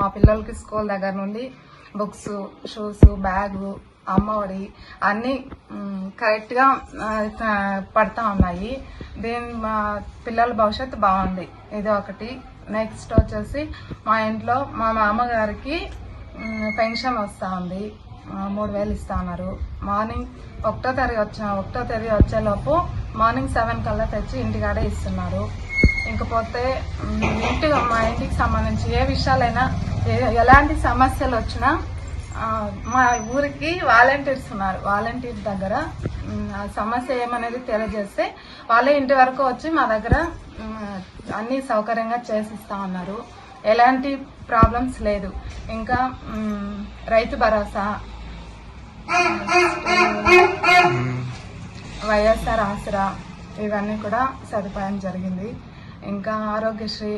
మా పిల్లలకి స్కూల్ దగ్గర నుండి బుక్స్ షూస్ బ్యాగు అమ్మఒడి అన్నీ కరెక్ట్గా పడతా ఉన్నాయి. దీని మా పిల్లల భవిష్యత్తు బాగుంది. ఇది ఒకటి. నెక్స్ట్ వచ్చేసి మా ఇంట్లో మా మామగారికి పెన్షన్ వస్తూ ఉంది. మూడు వేలు ఇస్తా ఉన్నారు మార్నింగ్ ఒకటో తరగతి వచ్చిన ఒకటో తరగతి వచ్చేలోపు మార్నింగ్ సెవెన్ కల్లా తెచ్చి ఇంటికాడే ఇస్తున్నారు. ఇంకపోతే ఇంటి మా ఇంటికి సంబంధించి ఏ విషయాలైనా ఏ- ఎలాంటి సమస్యలు వచ్చినా మా ఊరికి వాలంటీర్స్ ఉన్నారు. వాలంటీర్ దగ్గర ఆ సమస్య ఏమనేది తెలియజేస్తే వాళ్ళే ఇంటి వరకు వచ్చి మా దగ్గర అన్ని సౌకర్యంగా చేసిస్తా ఉన్నారు. ఎలాంటి ప్రాబ్లమ్స్ లేదు. ఇంకా రైతు భరోసా వైఎస్ఆర్ ఆసరా ఇవన్నీ కూడా సదుపాయం జరిగింది. ఇంకా ఆరోగ్యశ్రీ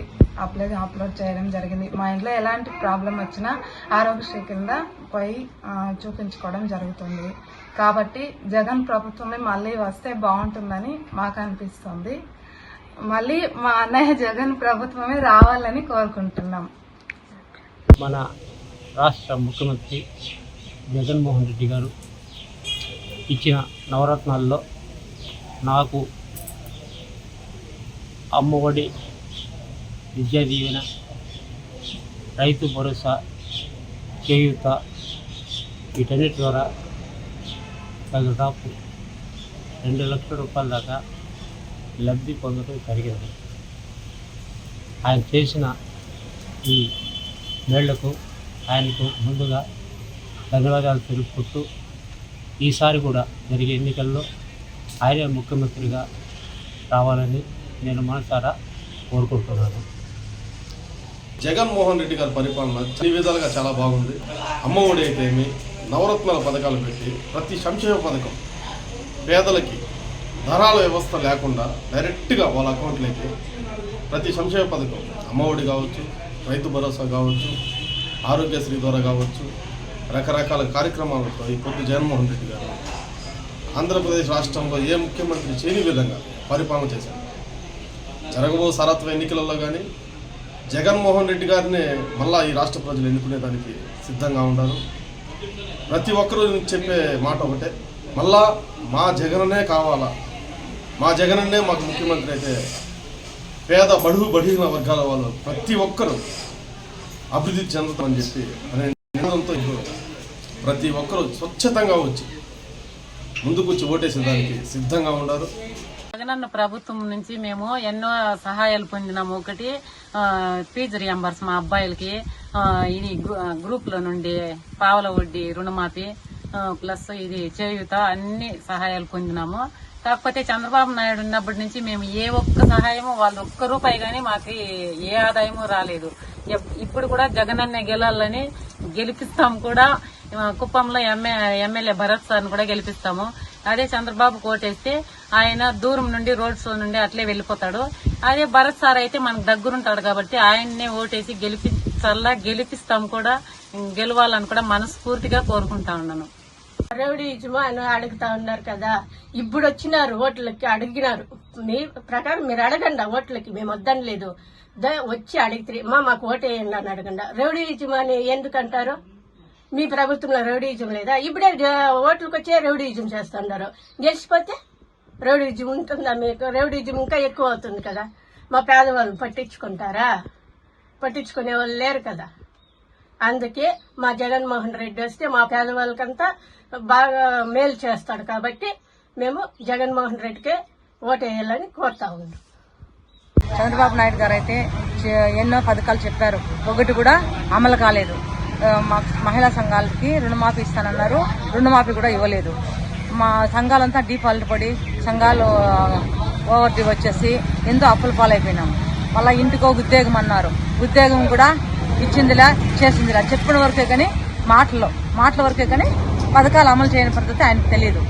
అప్లై అప్లోడ్ చేయడం జరిగింది. మా ఇంట్లో ఎలాంటి ప్రాబ్లం వచ్చినా ఆరోగ్యశ్రీ కింద పోయి చూపించుకోవడం జరుగుతుంది. కాబట్టి జగన్ ప్రభుత్వమే మళ్ళీ వస్తే బాగుంటుందని మాకు అనిపిస్తుంది. మళ్ళీ మా అన్నయ్య జగన్ ప్రభుత్వమే రావాలని కోరుకుంటున్నాం. మన రాష్ట్ర ముఖ్యమంత్రి జగన్మోహన్ రెడ్డి గారు ఇచ్చిన నవరత్నాల్లో నాకు అమ్మఒడి విద్యా దీవెన రైతు భరోసా చేయూత వీటన్నిటి ద్వారా దాదాపు రెండు లక్షల రూపాయల దాకా లబ్ధి పొందడం జరిగింది. ఆయన చేసిన ఈ మేళ్ళకు ఆయనకు ముందుగా ధన్యవాదాలు తెలుపుకుంటూ ఈసారి కూడా జరిగే ఎన్నికల్లో ఆయనే ముఖ్యమంత్రిగా రావాలని నేను మనసారా కోరుకుంటున్నాను. జగన్మోహన్ రెడ్డి గారి పరిపాలన అన్ని విధాలుగా చాలా బాగుంది. అమ్మఒడి అయితేమి నవరత్నాల పథకాలు పెట్టి ప్రతి సంక్షేమ పథకం పేదలకి ధరాల వ్యవస్థ లేకుండా డైరెక్ట్గా వాళ్ళ అకౌంట్లోకి ప్రతి సంక్షేమ పథకం అమ్మఒడి కావచ్చు రైతు భరోసా కావచ్చు ఆరోగ్యశ్రీ ద్వారా కావచ్చు రకరకాల కార్యక్రమాలతో ఈ పొద్దు జగన్మోహన్ రెడ్డి గారు ఆంధ్రప్రదేశ్ రాష్ట్రంలో ఏ ముఖ్యమంత్రి చేయని విధంగా పరిపాలన చేశారు. జరగబో సరత్వ ఎన్నికలలో కానీ జగన్మోహన్ రెడ్డి గారినే మళ్ళా ఈ రాష్ట్ర ప్రజలు ఎన్నుకునేదానికి సిద్ధంగా ఉన్నారు. ప్రతి ఒక్కరూ చెప్పే మాట ఒకటే మళ్ళా మా జగననే కావాలా? మా జగననే మాకు ముఖ్యమంత్రి అయితే పేద బడుగు బడిగిన వర్గాల వాళ్ళు ప్రతి ఒక్కరూ అభివృద్ధి చెందుతామని చెప్పి అనే నినాదంతో ప్రతి ఒక్కరూ స్వచ్ఛతంగా వచ్చి ముందుకు వచ్చి ఓటేసేదానికి సిద్ధంగా ఉన్నారు. జగనన్న ప్రభుత్వం నుంచి మేము ఎన్నో సహాయాలు పొందినాము. ఒకటి ఫీజు రియంబర్స్ మా అబ్బాయిలకి ఇది గ్రూ- నుండి పావల వడ్డీ రుణమాఫీ ప్లస్ ఇది చేయూత అన్ని సహాయాలు పొందినాము. కాకపోతే చంద్రబాబు నాయుడు ఉన్నప్పటి నుంచి మేము ఏ ఒక్క సహాయము వాళ్ళు ఒక్క రూపాయి కానీ మాకు ఏ ఆదాయము రాలేదు. ఇప్పుడు కూడా జగనన్న గెలాలని గెలిపిస్తాం కూడా. కుప్పంలో ఎమ్మె ఎమ్మెల్యే భరత్ సార్ని కూడా గెలిపిస్తాము. అదే చంద్రబాబు కోటేస్తే ఆయన దూరం నుండి రోడ్ షో నుండి అట్లే వెళ్ళిపోతాడు. అదే భరత్ సార్ అయితే మనకు దగ్గరుంటాడు కాబట్టి ఆయన్నే ఓటేసి గెలిపించల్లా గెలిపిస్తాం కూడా గెలవాలని కూడా మనస్ఫూర్తిగా కోరుకుంటా ఉన్నాను. రౌడీజం అని అడుగుతా ఉన్నారు కదా. ఇప్పుడు వచ్చినారు ఓట్లకి అడిగినారు. మీ ప్రకారం మీరు అడగండి ఓట్లకి మేము వద్దని లేదు వచ్చి అడిగితే మా మాకు ఓటేయండి అని అడగండి. రౌడీజం అని ఎందుకంటారు? మీ ప్రభుత్వంలో రౌడీజం లేదా? ఇప్పుడే ఓట్లకు వచ్చే రౌడీజం చేస్తున్నారు గెలిచిపోతే రౌడీజం ఉంటుందా మీకు? రౌడీజం ఇంకా ఎక్కువ అవుతుంది కదా. మా పేదవాళ్ళు పట్టించుకుంటారా? పట్టించుకునే వాళ్ళు లేరు కదా. అందుకే మా జగన్మోహన్ రెడ్డి వస్తే మా పేదవాళ్ళకంతా బాగా మేలు చేస్తాడు కాబట్టి మేము జగన్మోహన్ రెడ్డికే ఓటేయాలని కోరుతా ఉన్నాం. చంద్రబాబు నాయుడు గారు అయితే ఎన్నో పథకాలు చెప్పారు. ఒకటి కూడా అమలు కాలేదు. మహిళా సంఘాలకి రుణమాఫీ ఇస్తానన్నారు. రుణమాఫీ కూడా ఇవ్వలేదు. మా సంఘాలంతా డీఫాల్ట్ పడి సంఘాలు ఓవర్ డ్యూ వచ్చేసి ఎంతో అప్పుల పాలైపోయినాం. మళ్ళీ ఇంటికో ఉద్యోగం అన్నారు. ఉద్యోగం కూడా ఇచ్చిందిలా చేసిందిలా. చెప్పిన వరకే కానీ మాటలు మాటల వరకే కానీ పథకాలు అమలు చేయని పద్ధతి ఆయనకు తెలియదు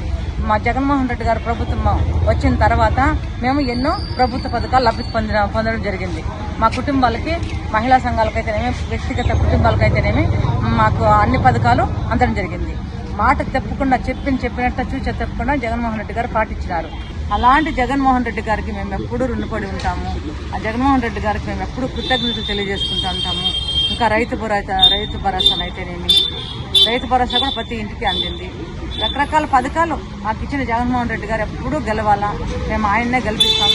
మా జగన్మోహన్ రెడ్డి గారు ప్రభుత్వం వచ్చిన తర్వాత మేము ఎన్నో ప్రభుత్వ పథకాలు లబ్ధి పొందిన పొందడం జరిగింది. మా కుటుంబాలకి మహిళా సంఘాలకైతేనేమి వ్యక్తిగత కుటుంబాలకైతేనేమి మాకు అన్ని పథకాలు అందడం జరిగింది. మాట తప్పకుండా చెప్పిన చెప్పినట్టు చూచ తప్పకుండా జగన్మోహన్ రెడ్డి గారు పాటించినారు. అలాంటి జగన్మోహన్ రెడ్డి గారికి మేము ఎప్పుడూ రుణపడి ఉంటాము. ఆ జగన్మోహన్ రెడ్డి గారికి మేము ఎప్పుడూ కృతజ్ఞతలు తెలియజేసుకుంటూ ఉంటాము. ఇంకా రైతు భరోసా రైతు భరోసానైతేనేమి అయితేనేమి రైతు భరోసా కూడా ప్రతి ఇంటికి అందింది. రకరకాల పథకాలు మాకు ఇచ్చిన జగన్మోహన్ రెడ్డి గారు ఎప్పుడూ గెలవాలా? మేము ఆయన్నే గెలిపిస్తాం.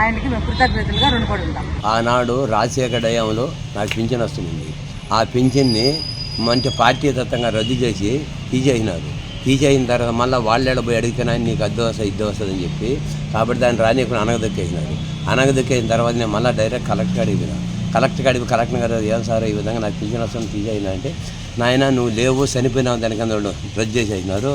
ఆయనకి మేము కృతజ్ఞతలుగా రుణపడి ఉంటాం ఆనాడు రాజశేఖర డయంలో నాకు పింఛన్ వస్తుంది ఆ పింఛన్ని మంచి పార్టీదత్వంగా రద్దు చేసి తీసేసినారు. తీసేసిన తర్వాత మళ్ళీ వాళ్ళు పోయి అడిగితేనా నీకు అద్దె వస్తుంది ఇద్దె వస్తుంది అని చెప్పి కాబట్టి దాన్ని రానియకుండా అనగదొక్కేసినారు అనగదొక్కేసిన తర్వాత నేను మళ్ళీ డైరెక్ట్ కలెక్టర్ అడిగిన. కలెక్టర్ అడిగి కలెక్టర్ గారు ఏం సార్ ఈ విధంగా నాకు పింఛన్ వస్తుంది తీసేసిన అంటే నాయన నువ్వు లేవు చనిపోయినావు దానికన్నా రద్దు చేసేసినారు.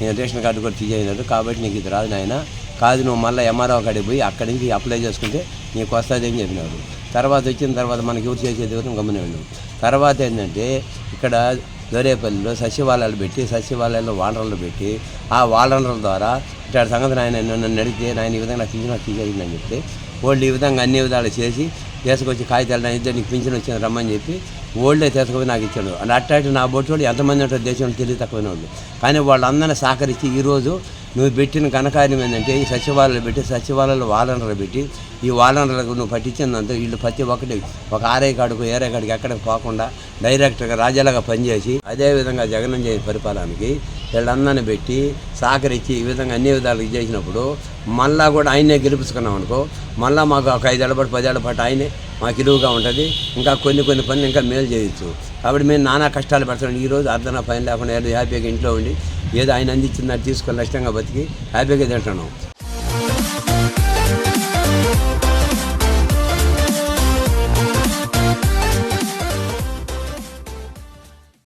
నేను రేషన్ కార్డు కూడా తీసేసినారు. కాబట్టి నీకు ఇది రాదు నాయన. కాదు నువ్వు మళ్ళీ ఎంఆర్ఓ కాడికి పోయి అక్కడి నుంచి అప్లై చేసుకుంటే నీకు వస్తుంది అని చెప్పినారు. తర్వాత వచ్చిన తర్వాత మనకి ఎవరు చేసేది ఎవరు గమని తర్వాత ఏంటంటే ఇక్కడ దొరేపల్లిలో సచివాలయాలు పెట్టి సచివాలయాల్లో వానరులు పెట్టి ఆ వానరుల ద్వారా ఇట్లా సంగతి నాయన నన్ను అడిగితే నాయన ఈ విధంగా నాకు పింఛన్ తీసేసిందని చెప్తే వాళ్ళు ఈ విధంగా అన్ని విధాలు చేసి తీసుకొచ్చి కాగితాలు నా ఇద్దరు నీకు పింఛన్ వచ్చింది రమ్మని చెప్పి ఓల్డే తీసుకుపోయి నాకు ఇచ్చాడు. అంటే అట్టాటి నా బొట్టు ఎంతమంది ఉంటారు దేశంలో తెలివి తక్కువైన వాళ్ళు. కానీ వాళ్ళందరినీ సహకరించి ఈరోజు నువ్వు పెట్టిన ఘనకార్యం ఏంటంటే ఈ సచివాలయాలు పెట్టి సచివాలయాలు వాలంటీర్లు పెట్టి ఈ వాలంటీర్లకు నువ్వు పట్టించిందంతా వీళ్ళు ప్రతి ఒక్కటి ఒక ఆర్ఐ కాడుకు ఏరే కాడికి ఎక్కడికి పోకుండా డైరెక్ట్గా రాజాలాగా పనిచేసి అదేవిధంగా జగన్ చేసిన పరిపాలనకి వీళ్ళందరిని పెట్టి సహకరించి ఈ విధంగా అన్ని విధాలు చేసినప్పుడు మళ్ళా కూడా ఆయనే గెలిపించుకున్నాం అనుకో మళ్ళీ మాకు ఒక ఐదేళ్ళ పాటు పదేళ్ళ పాటు ఆయనే మాకు ఇరువుగా ఉంటుంది. ఇంకా కొన్ని కొన్ని పనులు ఇంకా మేలు చేయొచ్చు. కాబట్టి మేము నానా కష్టాలు పెడతాం ఈరోజు అర్ధన పని లేకుండా ఏదో హ్యాపీగా ఇంట్లో ఉండి ఏదో ఆయన అందించిందని తీసుకొని నష్టంగా బతికి హ్యాపీగా తింటున్నాం.